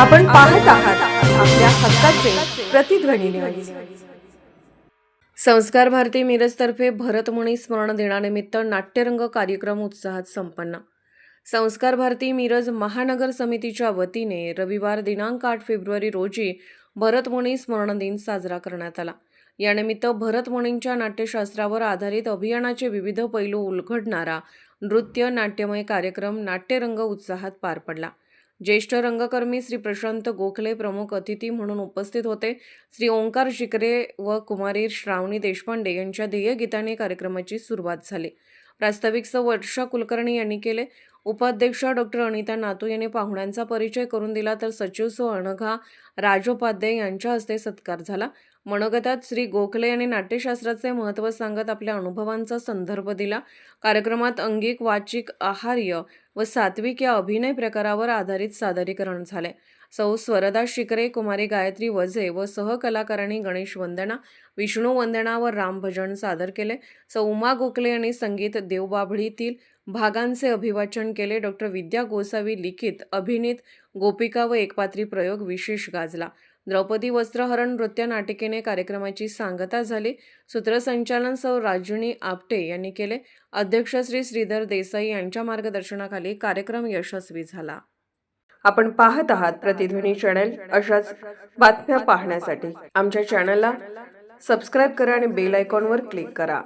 आपण पाहत आहात आपल्या हक्काचे प्रतिध्वनी न्यूज संस्कार भारती मिरजतर्फे भरतमुनी स्मरण दिनानिमित्त नाट्यरंग कार्यक्रम उत्साहात संपन्न. संस्कार भारती मिरज महानगर समितीच्या वतीने रविवार दिनांक आठ फेब्रुवारी रोजी भरतमुनी स्मरण दिन साजरा करण्यात आला. यानिमित्त भरतमुनींच्या नाट्यशास्त्रावर आधारित अभियानाचे विविध पैलू उलगडणारा नृत्य नाट्यमय कार्यक्रम नाट्यरंग उत्साहात पार पडला. ज्येष्ठ रंगकर्मी श्री प्रशांत गोखले प्रमुख अतिथी म्हणून उपस्थित होते. श्री ओंकार शिकरे व कुमारी श्रावणी देशपांडे यांच्या ध्येयगीताने कार्यक्रमाची सुरुवात झाली. प्रास्ताविक स वर्षा कुलकर्णी यांनी केले. उपाध्यक्ष डॉक्टर अनिता नातू यांनी पाहुण्यांचा परिचय करून दिला तर सचिव सो. अनघा राजोपाध्याय यांच्या हस्ते सत्कार झाला. मनोगतात श्री गोखले यांनी नाट्यशास्त्राचे महत्त्व सांगत आपल्या अनुभवांचा संदर्भ दिला. कार्यक्रमात अंगिक वाचिक आहार्य व सात्विक या अभिनय प्रकारावर आधारित सादरीकरण झाले. सौ स्वरदा शिकरे कुमारी गायत्री वझे व सहकलाकारांनी गणेश वंदना विष्णू वंदना व राम भजन सादर केले. सौ उमा गोखले यांनी संगीत देवबाभळीतील भागांचे अभिवाचन केले. डॉक्टर विद्या गोसावी लिखित अभिनीत गोपिका व एकपात्री प्रयोग विशेष गाजला. द्रौपदी वस्त्रहरण नृत्य नाटिकेने कार्यक्रमाची सांगता झाली. सूत्रसंचालन सौ राजुनी आपटे यांनी केले. अध्यक्ष श्री श्रीधर देसाई यांच्या मार्गदर्शनाखाली कार्यक्रम यशस्वी झाला. आपण पाहत आहात प्रतिध्वनी चॅनल. अशाच बातम्या पाहण्यासाठी आमच्या चॅनलला सबस्क्राईब करा आणि बेल आयकॉनवर क्लिक करा.